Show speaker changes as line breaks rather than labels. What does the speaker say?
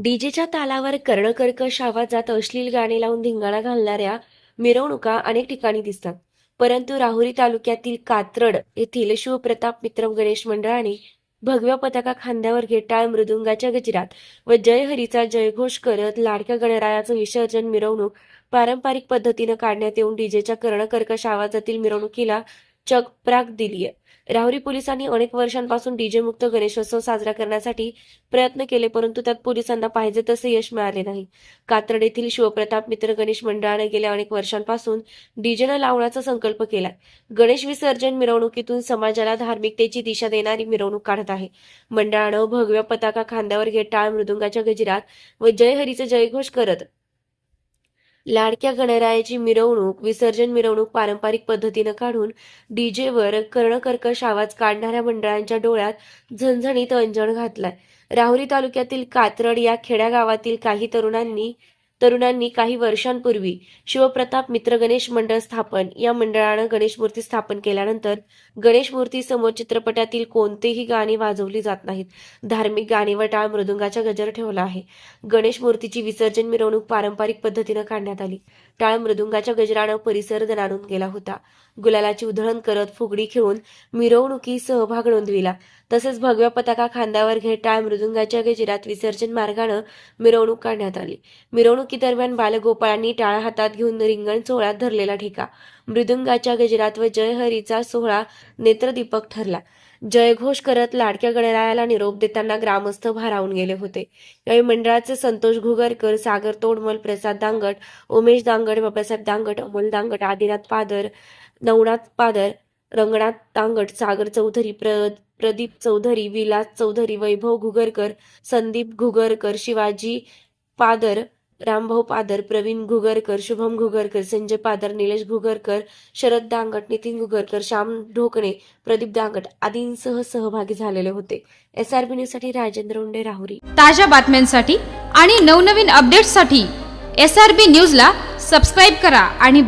डीजेच्या तालावर कर्णकर्कश आवाजात अश्लील गाणे लावून धिंगाणा घालणाऱ्या मिरवणुका अनेक ठिकाणी दिसतात. परंतु राहुरी तालुक्यातील कात्रड येथील शिवप्रताप मित्रम गणेश मंडळाने भगव्या पताका खांद्यावर घेटाळ मृदुंगाच्या गजरात व जय हरीचा जयघोष करत लाडक्या गणरायाचं विसर्जन मिरवणूक पारंपरिक पद्धतीनं काढण्यात येऊन डीजेच्या कर्णकर्कश आवाजातील मिरवणुकीला चकप्राक आहे राहुरी पोलिसांनी अनेक वर्षांपासून डीजे मुक्त गणेशोत्सव साजरा करण्यासाठी प्रयत्न केले परंतु त्यात पोलिसांना पाहिजे तसे यश मिळाले नाही. कात्रड येथील शिवप्रताप मित्र गणेश मंडळाने गेल्या अनेक वर्षांपासून डीजेनं लावण्याचा संकल्प केलाय. गणेश विसर्जन मिरवणुकीतून समाजाला धार्मिकतेची दिशा देणारी मिरवणूक काढत आहे. मंडळानं भगव्या पताका खांद्यावर घेत टाळ मृदुंगाच्या गजिरात व जय हरीचे जयघोष करत लाडक्या गणरायाची मिरवणूक विसर्जन मिरवणूक पारंपरिक पद्धतीनं काढून डीजेवर कर्णकर्कश आवाज काढणाऱ्या मंडळांच्या डोळ्यात झणझणीत अंजण घातलाय. राहुरी तालुक्यातील कात्रड या खेड्यागावातील काही तरुणांनी तरुणांनी काही वर्षांपूर्वी शिवप्रताप मित्र गणेश मंडळ स्थापन या मंडळानं गणेश मूर्ती स्थापन केल्यानंतर गणेश मूर्ती समोर चित्रपटातील कोणतेही गाणी वाजवली जात नाहीत. धार्मिक गाणी व टाळ मृदुंगाचा गजर ठेवला आहे. गणेश मूर्तीची विसर्जन मिरवणूक पारंपरिक पद्धतीनं काढण्यात आली. टाळ मृदुंगाच्या गजरानं परिसर दणाणून गेला होता. गुलालाची उधळण करत फुगडी खेळून मिरवणुकी सहभाग नोंदविला. तसेच भगव्या पताका खांद्यावर घेत टाळ मृदुंगाच्या गजिरात विसर्जन मार्गानं मिरवणूक काढण्यात आली. मिरवणुकीदरम्यान बालगोपाळांनी टाळ हातात घेऊन रिंगण सोहळ्यात धरलेला ठेका. मृदुंगाच्या गजरात व जयहरीचा सोहळा नेत्रदीपक ठरला. जयघोष करत लाडक्या गणरायाला निरोप देताना ग्रामस्थ भारावून गेले होते. यावेळी मंडळाचे संतोष घुगरकर सागर तोडमल प्रसाद दांगट उमेश दांगट बाबासाहेब दांगट अमोल दांगट आदिनाथ पादर नवनाथ पादर रंगनाथ दांगट सागर चौधरी प्र प्रदीप चौधरी विलास चौधरी वैभव घुगरकर संदीप घुगरकर शिवाजी पादर रामभाऊ पादर प्रवीण घुगरकर शुभम घुगरकर संजय पादर निलेश घुगरकर शरद दांगट नितीन घुगरकर श्याम ढोकणे प्रदीप दांगट आदींसह सहभागी झालेले होते. एस आर बी न्यूजसाठी राजेंद्र उंडे राहुरी.
ताज्या बातम्यांसाठी आणि नवनवीन अपडेट्ससाठी एस आर बी न्यूजला सबस्क्राईब करा आणि